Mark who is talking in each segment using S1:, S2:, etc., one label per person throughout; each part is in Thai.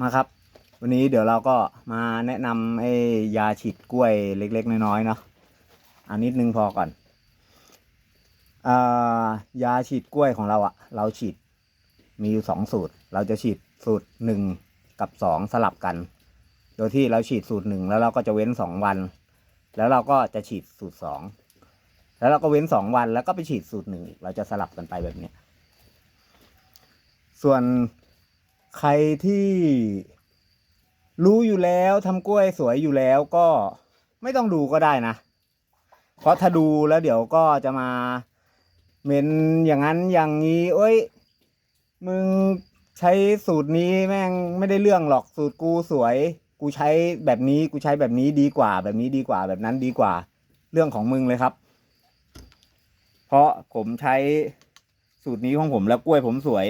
S1: มาครับ วันนี้เดี๋ยวเราก็มาแนะนำไอ้ยาฉีดกล้วยเล็ก ๆ น้อยๆเนาะอันนิดนึงพอก่อนยาฉีดกล้วยของเราอะเราฉีดมีอยู่สองสูตร เราจะฉีดสูตรหนึ่งกับสองสลับกัน โดยที่เราฉีดสูตรหนึ่งแล้วเราก็จะเว้นสองวัน แล้วเราก็จะฉีดสูตรสองแล้วเราก็เว้นสองวันแล้วก็ไปฉีดสูตรหนึ่งเราจะสลับกันไปแบบนี้ส่วน ใครที่รู้อยู่แล้วทำกล้วยสวยอยู่แล้วก็ไม่ต้องดูก็ได้นะ เพราะถ้าดูแล้วเดี๋ยวก็จะมาเหม็นอย่างนั้นอย่างนี้ เอ้ย มึงใช้สูตรนี้แม่งไม่ได้เรื่องหรอกสูตรกูสวย กูใช้แบบนี้กูใช้แบบนี้ดีกว่า แบบนี้ดีกว่าแบบนั้นดีกว่า เรื่องของมึงเลยครับ เพราะผมใช้สูตรนี้ของผมแล้วกล้วยผมสวย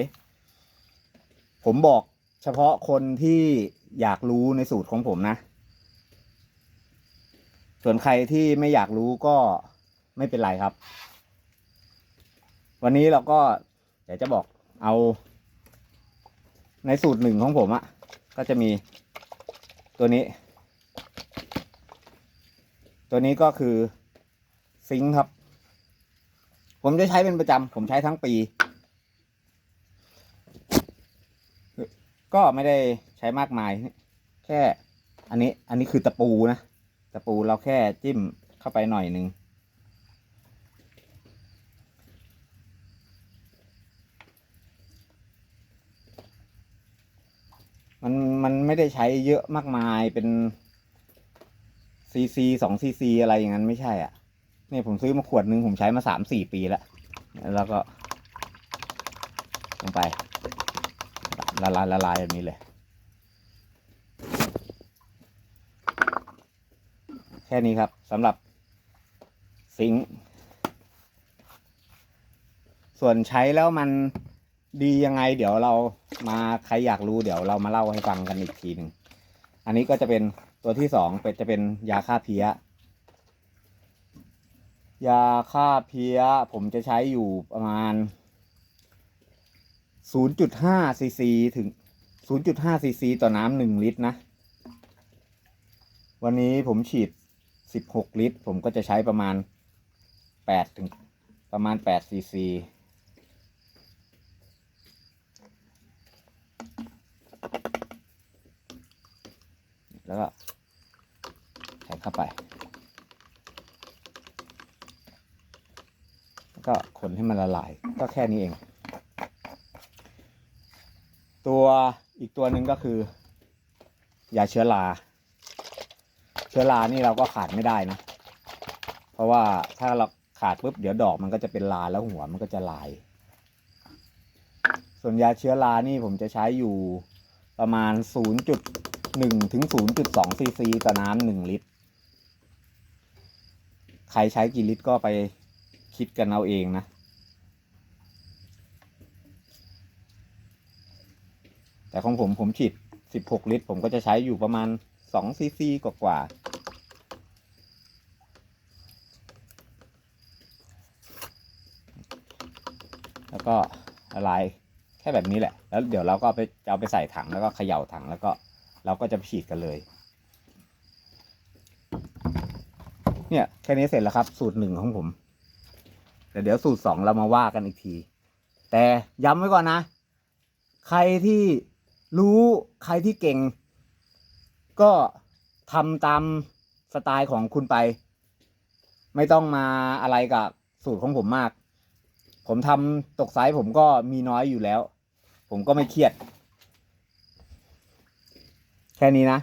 S1: ผมบอกเฉพาะคนที่อยากรู้ในสูตรของผมนะ ส่วนใครที่ไม่อยากรู้ก็ไม่เป็นไรครับ วันนี้เราก็เดี๋ยวจะบอกเอาในสูตรหนึ่งของผมอะ่ะก็จะมีตัวนี้ ตัวนี้ก็คือซิงค์ครับ ผมจะใช้เป็นประจำผมใช้ทั้งปี ก็ไม่ได้ใช้มากมาย แค่อันนี้อันนี้คือตะปูนะ ตะปูเราแค่จิ้มเข้าไปหน่อยหนึ่งมันมันไม่ได้ใช้เยอะมากมายเป็นซีซีสองซีซีอะไรอย่างนั้นไม่ใช่อะเนี่ยผมซื้อมาขวดหนึ่งผมใช้มาสามสี่ปีแล้ว แล้วก็ลงไป ละลายละลายแบบนี้เลย แค่นี้ครับสำหรับซิงค์ส่วนใช้แล้วมันดียังไง เดี๋ยวเรามาใครอยากรู้เดี๋ยวเรามาเล่าให้ฟังกันอีกทีหนึ่งอันนี้ก็จะเป็นตัวที่สองเป็นจะเป็นยาฆ่าเพี้ย ยาฆ่าเพี้ย ผมจะใช้อยู่ประมาณ 0.5ซีซีถึง0.5ซีซีต่อน้ำหนึ่งลิตรนะ วันนี้ผมฉีด16ลิตร ผมก็จะใช้ประมาณ8ถึงประมาณ8ซีซีแล้วก็ใส่เข้าไป แล้วก็คนให้มันละลาย ก็แค่นี้เอง ตัวอีกตัวหนึ่งก็คือยาเชื้อราเชื้อรานี่เราก็ขาดไม่ได้นะ เพราะว่าถ้าเราขาดปุ๊บเดี๋ยวดอกมันก็จะเป็นลาแล้วหัวมันก็จะลาย ส่วนยาเชื้อรานี่ผมจะใช้อยู่ประมาณ 0.1 ถึง 0.2 ซีซีต่อน้ำหนึ่งลิตร ใครใช้กี่ลิตรก็ไปคิดกันเอาเองนะ แต่ของผมผมฉีด 16 ลิตร ผมก็จะใช้อยู่ประมาณ2ซีซีกว่าๆแล้วก็ละลายแค่แบบนี้แหละ แล้วเดี๋ยวเราก็ไปจะเอาไปใส่ถังแล้วก็เขย่าถังแล้วก็เราก็จะฉีดกันเลย เนี่ยแค่นี้เสร็จแล้วครับ สูตรหนึ่งของผมแต่เดี๋ยวสูตรสองเรามาว่ากันอีกที แต่ย้ำไว้ก่อนนะ ใครที่ รู้ใครที่เก่ง ก็ทำตามสไตล์ของคุณไป ไม่ต้องมาอะไรกับสูตรของผมมาก ผมทำตกไซส์ผมก็มีน้อยอยู่แล้ว ผมก็ไม่เครียด แค่นี้นะ